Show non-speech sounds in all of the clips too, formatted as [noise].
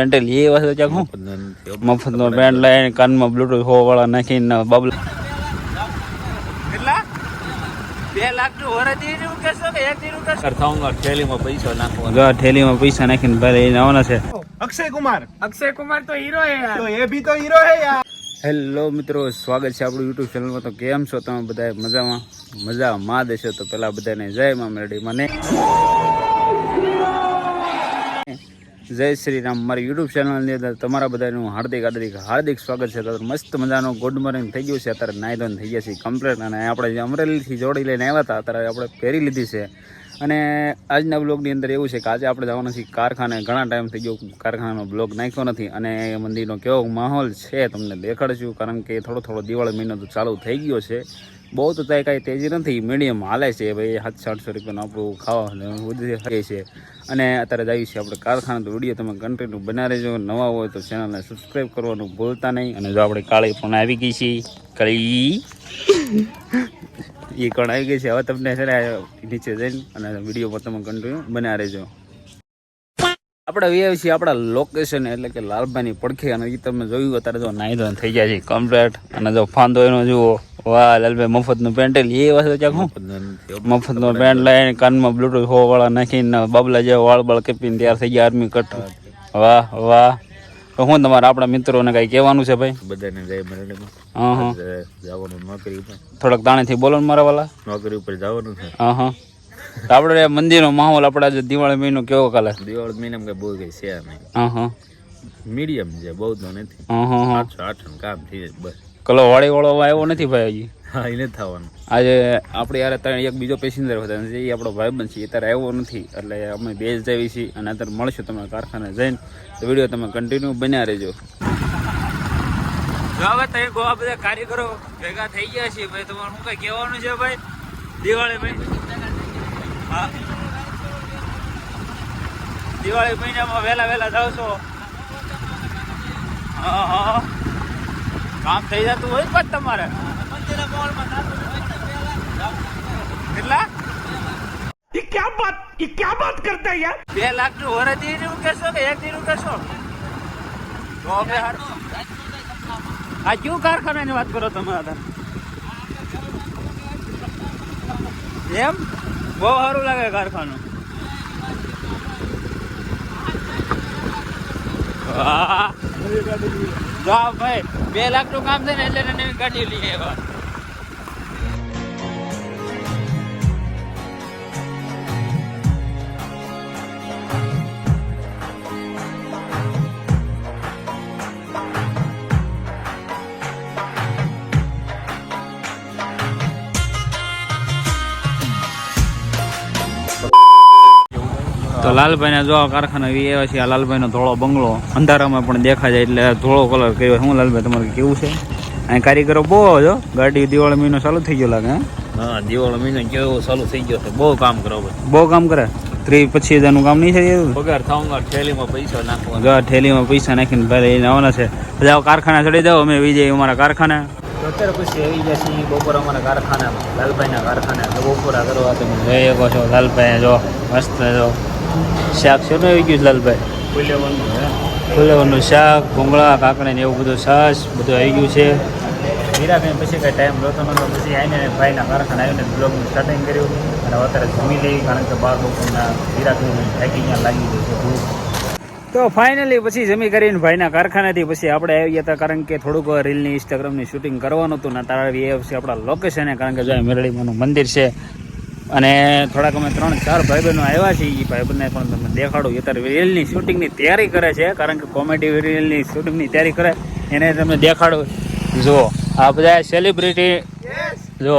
પેન્ટલ એ વસ્તુ ચાક હું મફતનો પેન્ટ લઈને કાનમાં બ્લૂટૂથ હો વાળા નાખીને બબલા કેટલા? પૈસા નાખવા થેલીમાં પૈસા નાખીને ભલે એને છે. અક્ષય કુમાર. અક્ષય કુમાર તો હીરો હેલો મિત્રો સ્વાગત છે આપણું યુટ્યુબ ચેનલમાં તો કેમ છો તમે બધા મજામાં? મજા માં દેશો તો પેલા બધાને જય મા મેરડી. મને જય શ્રી રામ મારી યુટ્યુબ ચેનલની અંદર તમારા બધાનું હાર્દિક હાર્દિક હાર્દિક સ્વાગત છે. તો મસ્ત મજાનો ગુડ મોર્નિંગ થઈ ગયું છે. અત્યારે નાઈ ધોન થઈ ગયા છે કમ્પ્લીટ અને આપણે જે અમરેલીથી જોડી લઈને આવ્યા હતા, અત્યારે આપણે પહેરી લીધી છે. અને આજના બ્લોગની અંદર એવું છે કે આજે આપણે જવાના છીએ કારખાને. ઘણા ટાઈમ થઈ ગયો, કારખાનાનો બ્લોગ નાખ્યો નથી. અને એ મંદિરનો કેવો માહોલ છે, તમને દેખાડશું. કારણ કે થોડો થોડો દિવાળી મહિનો તો ચાલુ થઈ ગયો છે. બહુ તો ત્યાં કાંઈ તેજી નથી. મીડિયમ હાલે છે ભાઈ સાતસો આઠસો રૂપિયાનું આપણું ખાવા વધી ખાઈએ છીએ. અને અત્યારે જઈએ છીએ આપણે કારખાના, તો વીડિયો તમે કન્ટિન્યુ બના રહેજો. નવા હોય તો ચેનલને સબસ્ક્રાઈબ કરવાનું ભૂલતા નહીં. અને જો આપણે કાળી પણ આવી ગઈ છીએ કાળી. એ કણ આવી ગઈ છે. હવે તમને છે નીચે જઈને અને વિડીયોમાં તમે કન્ટિન્યુ બના રહેજો. આપણે આવી છીએ આપણા લોકેશન એટલે કે લાલભાઈની પડખે. અને એ તમે જોયું, અત્યારે જો નાઈ ધોઈને થઈ ગયા છે કમ્પ્લેટ અને જો ફાંદો એનો જુઓ. વાહ લાલભાઈ મફતનું પેન્ટેલ એ વાત ચાખું મફતનો પેન્ટ લઈને કાનમાં બ્લુટૂથ હો વાળા નાખીને બાબલા જેવા વાળ બાળ કપીને તૈયાર થઈ ગયા આર્મી કટ વાહ વાહ. તો હું તમારા આપણા મિત્રોને કઈ કહેવાનું છે ભાઈ? બધાને જય મેરડીમાં હા હા. જવાનું નોકરી ઉપર. થોડાક તાણેથી બોલો ને મારા વાલા. નોકરી ઉપર જવાનું છે. હા હા. આપણે મંદિરનો માહોલ આપણે જે દિવાળી મહિનો કેવો કાલે? દિવાળી મહિનામાં કઈ બહુ કઈ છે નહીં. હા હા. મીડિયમ છે બહુ તો નથી. હા હા હા. આઠસો આઠ કામ થઈ જાય બસ. કલો વાળી વાળો આવ્યો નથી ભાઈ હજી. હા એને નથી થવાનું. આજે આપણે યાર ત્રણ એક બીજો પેસેન્જર હતા એ આપણો ભાઈબંધ છે અત્યારે ત્યારે આવ્યો નથી. એટલે અમે બે જ જઈએ છીએ અને અત્યારે મળશું તમે કારખાને જઈને. તો વીડિયો તમે કન્ટિન્યુ બન્યા રહેજો. હવે તમે ગોવા બધા કાર્યકરો ભેગા થઈ ગયા છે ભાઈ તમારે શું કઈ કહેવાનું છે ભાઈ? દિવાળી ભાઈ હા. દિવાળી મહિનામાં વહેલા વહેલા જાવ છો હા હા કામ થઈ જતું હોય પણ તમારે કેટલા ये क्या बात ये क्या बात करता है यार બે લાખ નું વરદી નું કેશો કે એક દી નું કેશો તો આપણે હાર- આ કયું કારખાનાની વાત કરો તમે અત્યારે એમ બહુ સારું લાગે કારખાનું વાહ. જો ભાઈ બે લાખનું કામ છે ને એટલે ગાડી લઈ આવ્યા. તો લાલભાઈ ને જો કારખાના વી એવા છે આ લાલભાઈ નો ધોળો બંગલો. અંધારામાં પણ દેખા જાય એટલે ધોળો કલર કર્યો. શું લાલભાઈ તમારે કેવું છે? અહીં કારીગરો બહુ જો ગાડી દિવાળી મહિનો ચાલુ થઈ ગયો લાગે હા? દિવાળી મહિનો કેવો ચાલુ થઈ ગયો છે. બહુ કામ કરો બહુ કામ કરે? ત્રીસ પચીસ હજારનું કામ નહીં થઈ પગાર થાઉંગા થેલીમાં પૈસા નાખવા જો થેલીમાં પૈસા નાખીને ભાઈ લઈને આવવાના છે. બધા કારખાના ચડી જાઓ અમે વિજય અમારા કારખાના. અત્યારે પછી આવી ગયા છીએ બપોર અમારા કારખાનામાં લાલભાઈના કારખાના. બપોરા કરવા તમે જોઈ શકો છો. લાલભાઈ જો મસ્ત જો. શાક છે આવી ગયું છે લાલભાઈ. ફુલેવનનું શાક ભૂંગળા કાકડી ને એવું બધું છાશ બધું આવી ગયું છે. હીરાબેન પછી કાંઈ ટાઈમ રહેતો નતો પછી આવીને ભાઈના કારખાને આવીને બ્લોગનું સ્ટાર્ટિંગ કર્યું. અને અત્યારે જમી લઈ કારણ કે બાર બપોરના હીરાબેન થાકી ગયા લાગી ગયું છે ભૂખ. તો ફાઇનલી પછી જમી કરીને ભાઈના કારખાનેથી પછી આપણે આવી ગયા હતા કારણ કે થોડુંક રીલની ઇન્સ્ટાગ્રામની શૂટિંગ કરવાનું હતું ને તારા એ પછી આપણા લોકેશને કારણ કે જો આ મેરડીમાંનું મંદિર છે અને થોડાક અમે ત્રણ ચાર ભાઈબહેનો આવ્યા છે એ ભાઈબહેનને પણ તમે દેખાડો. અત્યારે રીલની શૂટિંગની તૈયારી કરે છે કારણ કે કોમેડી રીલની શૂટિંગની તૈયારી કરે. એને તમે દેખાડો. જો આ બધા સેલિબ્રિટી જો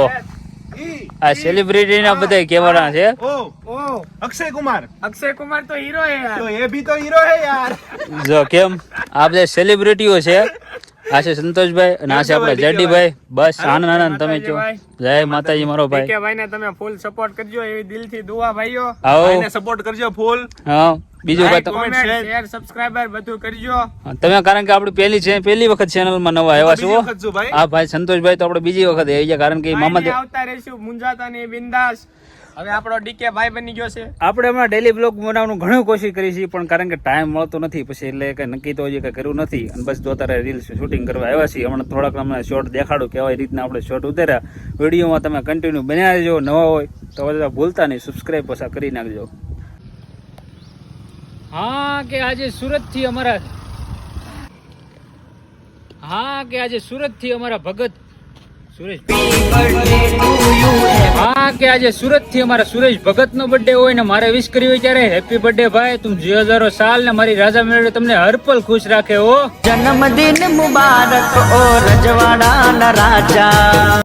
આ સેલિબ્રિટી ના બધા કેવાના છે. અક્ષય કુમાર. અક્ષય કુમાર તો હીરો હે યાર. એ ભી તો હીરો હે યાર. જો કેમ? આ બધા સેલિબ્રિટીઓ છે. આ સંતોષભાઈ અને આ છે જડીભાઈ બસ આનંદ આનંદ તમે છો જય માતાજી મારો ભાઈ. કે ભાઈને તમે ફૂલ સપોર્ટ કરજો એવી દિલથી દુઆ ભાઈઓ. આવો. સપોર્ટ કરજો ફૂલ હા બીજું વાત શેર સબસ્ક્રાઇબર બધું કરજો. તમે કારણ કે આપણી પહેલી છે પહેલી વખત ચેનલમાં નવા આવ્યા છો. આ ભાઈ. સંતોષભાઈ તો આપણે બીજી વખત આવી ગયા કારણ કે મામા આવતા રહીશું મુંજાતા ને બિંદાસ. હવે આપણો ડીકે ભાઈ બની ગયો છે. આપણે હમણાં ડેલી બ્લોગ બનાવવાનું ઘણું કોશિશ કરી છીએ પણ કારણ કે ટાઈમ મળતો નથી પછી એટલે કંઈ નક્કી તો હજી કંઈ કર્યું નથી. અને બસ જો તારે રીલ્સ શૂટિંગ કરવા આવ્યા છીએ હમણાં થોડાક તમને શોર્ટ દેખાડું કેવા રીતના આપણે શોર્ટ ઉતાર્યા. વિડીયોમાં તમે કન્ટિન્યુ બન્યા રહેજો નવા હોય તો બધા ભૂલતા નહીં સબસ્ક્રાઈબ પાછા કરી નાખજો. હા કે આજે સુરતથી અમારા હા કે આજે સુરતથી અમારા ભગત હા, કે આજે સુરતથી અમારા સુરેશ ભગત નો બર્થડે હોય ને મારે વિશ કરી હોય ત્યારે હેપી બર્થડે ભાઈ. તું જે હજારો સાલ ને મારી રાજા મેળવે તમને હરપલ ખુશ રાખે હો. જન્મદિન મુબારક ઓ રજવાડાના રાજા.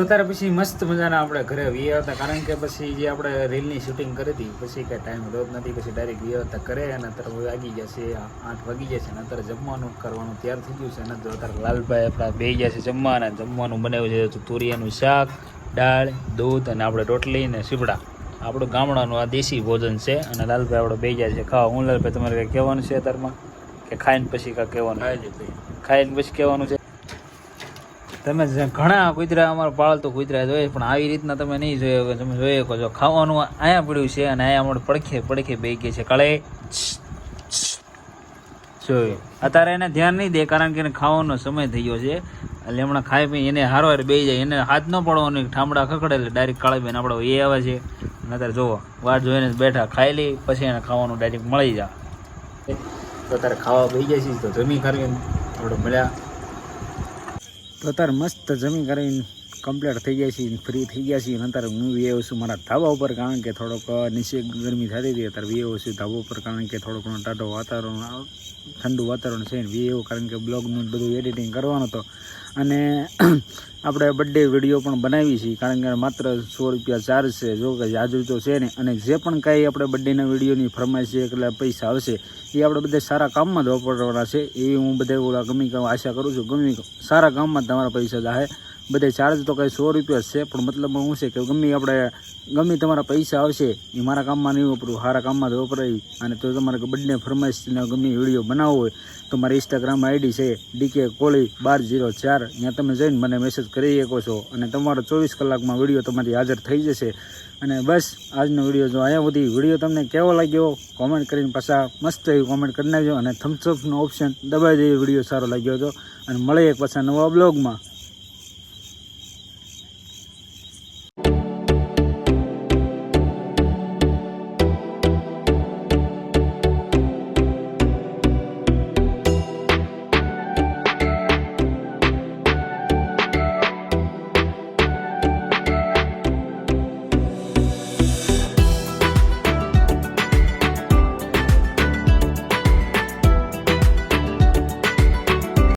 તો ત્યારે પછી મસ્ત મજાના આપણે ઘરે વી હતા. કારણ કે પછી જે આપણે રીલની શૂટિંગ કરી હતી પછી કાંઈ ટાઈમ રહ્યો નથી. પછી ડાયરેક્ટ વી હતા કરે અને અત્યારે વાગી જશે આઠ વાગી જશે અને અત્યારે જમવાનું કરવાનું તૈયાર થઈ ગયું છે અને અત્યારે લાલભાઈ આપણા બે ગયા છે જમવાના. જમવાનું બનાવ્યું છે તુરિયાનું શાક દાળ દૂધ અને આપણે રોટલી ને સીપડા આપણું ગામડાનું આ દેશી ભોજન છે અને લાલભાઈ આપણે બે ગયા છે ખાવા. હું લાલભાઈ તમારે કંઈ કહેવાનું છે અત્યારમાં? કે ખાઈને પછી કાંઈ કહેવાનું? ખાઈને પછી કહેવાનું છે? તમે ઘણા કુતરા અમારા પાળતો કૂતરા જોઈએ પણ આવી રીતના તમે નહીં જોયો કે તમે જોઈ શકો છો. ખાવાનું અહીંયા પડ્યું છે અને અહીંયા અમારે પડખે પડખે બે ગઈ છે કળે જોયું. અત્યારે એને ધ્યાન નહીં દે કારણ કે એને ખાવાનો સમય થઈ ગયો છે. એટલે હમણાં ખાઈ પી એને હારો બે જાય. એને હાથ ન પડવાનો ઠામડા ખકડે એટલે ડાયરેક્ટ કાળે બેન આપણો એ આવે છે. અત્યારે જોવો વાર જોઈને બેઠા. ખાઈ લઈ પછી એને ખાવાનું ડાયરેક્ટ મળી જાય. તો અત્યારે ખાવા બે જાય છે તો જમી કરીને આપણે મળ્યા. તો અત્યારે મસ્ત જમી કરીને કમ્પ્લીટ થઈ ગયા છીએ ફ્રી થઈ ગયા છીએ. અત્યારે હું વી આવ્યો છું મારા ધાબા ઉપર, કારણ કે થોડોક નીચે ગરમી થતી હતી. અત્યારે વી આવ્યો છું ધાબા ઉપર, કારણ કે થોડોક ઘણો ટાઢો વાતાવરણ ઠંડુ વાતાવરણ છે વી એવું, કારણ કે બ્લોગનું બધું એડિટિંગ કરવાનું તો. અને [clears throat] આપણે બર્થડે વીડિયો પણ બનાવી છીએ કારણ કે માત્ર સો રૂપિયા ચાર્જ છે. જો કે જાજુ તો છે ને, અને જે પણ કાંઈ આપણે બર્થડેના વિડીયોની ફરમાઈશ છે એટલે પૈસા આવશે, એ આપણે બધા સારા કામમાં જ વાપરવાના છે. એવી હું બધા ઓલા ગમી આશા કરું છું, ગમી સારા કામમાં તમારા પૈસા જાહે. બધે ચાર્જ તો કંઈ સો રૂપિયા છે, પણ મતલબ શું છે કે ગમે આપણે, ગમે તમારા પૈસા આવશે, એ મારા કામમાં નહીં વાપરું સારા કામમાં જ વપરાય. અને તો તમારે બંને ફરમાઈશના ગમે વીડિયો બનાવવો હોય, તો મારી ઇન્સ્ટાગ્રામ આઈડી છે ડીકે કોળી બાર જીરો ચાર. ત્યાં તમે જઈને મને મેસેજ કરી શકો છો. અને તમારો ચોવીસ કલાકમાં વીડિયો તમારી હાજર થઈ જશે. અને બસ, આજનો વીડિયો જો અહીંયા સુધી. વીડિયો તમને કેવો લાગ્યો? કોમેન્ટ કરીને પાછા મસ્ત એવી કોમેન્ટ કરી નાખજો. અને થમ્સઅપનો ઓપ્શન દબાઈ દઈએ વીડિયો સારો લાગ્યો હતો અને મળે એક પાછા નવા બ્લોગમાં